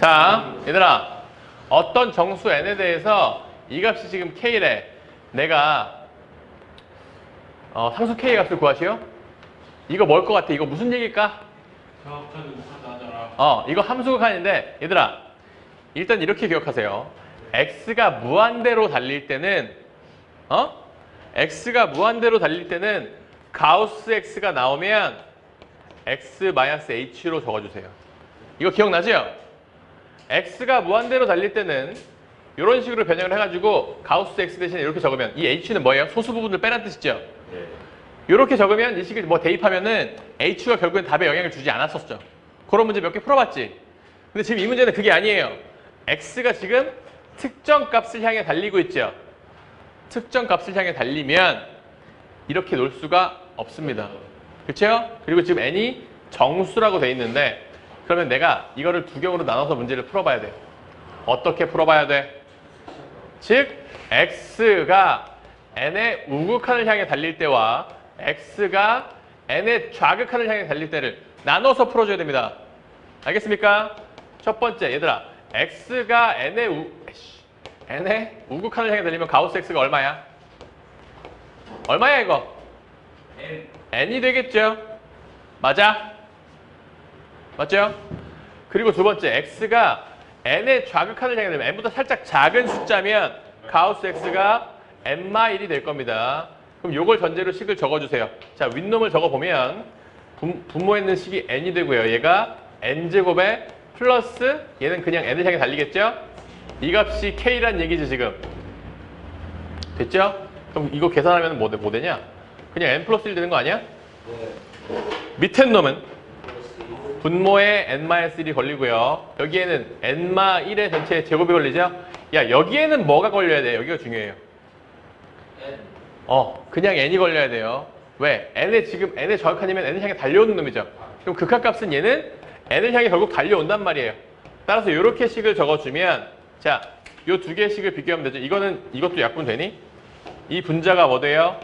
자, 얘들아. 어떤 정수 n에 대해서 이 값이 지금 k래. 내가 어, 상수 k 값을 구하시오. 이거 뭘 것 같아? 이거 무슨 얘기일까? 어, 이거 함수극한인데 얘들아. 일단 이렇게 기억하세요. x가 무한대로 달릴 때는 어? x가 무한대로 달릴 때는 가우스 x가 나오면 x-h로 적어주세요. 이거 기억나죠? X가 무한대로 달릴 때는 이런 식으로 변형을 해가지고 가우스 x 대신에 이렇게 적으면 이 h는 뭐예요? 소수 부분을 빼란 뜻이죠? 네. 이렇게 적으면 이 식을 뭐 대입하면은 h가 결국엔 답에 영향을 주지 않았었죠. 그런 문제 몇 개 풀어봤지. 근데 지금 이 문제는 그게 아니에요. x가 지금 특정 값을 향해 달리고 있죠. 특정 값을 향해 달리면 이렇게 놀 수가 없습니다. 그렇죠? 그리고 지금 n이 정수라고 돼 있는데 그러면 내가 이거를 두 경우로 나눠서 문제를 풀어봐야 돼요. 어떻게 풀어봐야 돼? 즉 x가 n의 우극한을 향해 달릴 때와 x가 n의 좌극한을 향해 달릴 때를 나눠서 풀어줘야 됩니다. 알겠습니까? 첫 번째 얘들아 x가 n의 우 n의 우극한을 향해 달리면 가우스 x가 얼마야? 얼마야 이거? N. n이 되겠죠? 맞아? 맞죠? 그리고 두 번째 x가 n의 좌극한을 향해 되면 n보다 살짝 작은 숫자면 가우스 x가 n-1이 될 겁니다. 그럼 요걸 전제로 식을 적어주세요. 자, 윗놈을 적어보면 분, 분모에 있는 식이 n이 되고요. 얘가 n제곱에 플러스 얘는 그냥 n을 향해 달리겠죠? 이 값이 k란 얘기지 지금. 됐죠? 그럼 이거 계산하면 뭐, 돼- 뭐 되냐? 그냥 n 플러스 1 되는 거 아니야? 밑에 놈은 분모에 n-1이 걸리고요. 여기에는 n-1의 전체 제곱이 걸리죠? 야, 여기에는 뭐가 걸려야 돼요? 여기가 중요해요. N. 어, 그냥 n이 걸려야 돼요. 왜? n에 지금 n의 정확한이면 n을 향해 달려오는 놈이죠. 그럼 극한값은 얘는 n을 향해 결국 달려온단 말이에요. 따라서 이렇게 식을 적어주면 자, 요 두 개의 식을 비교하면 되죠. 이거는 이것도 약분 되니? 이 분자가 뭐 돼요?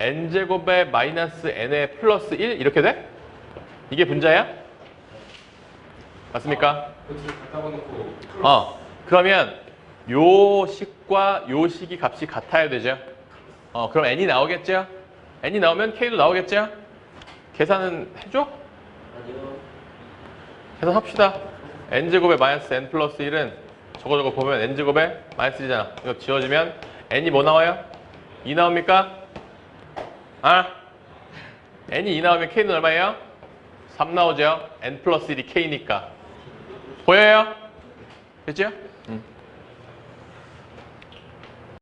n제곱에 마이너스 n에 플러스 1 이렇게 돼? 이게 분자야? 맞습니까? 놓고. 어, 그러면 요 식과 요 식이 값이 같아야 되죠. 어, 그럼 n이 나오겠죠? n이 나오면 k도 나오겠죠? 계산은 해줘? 아니요. 계산합시다. n제곱에 마이너스 n 플러스 1은 저거 저거 보면 n제곱에 마이너스 1이잖아. 이거 지워주면 n이 뭐 나와요? 2 나옵니까? 아? n이 2 나오면 k는 얼마예요? 3 나오죠? n 플러스 1이 k니까. 보여요? 됐죠? 응.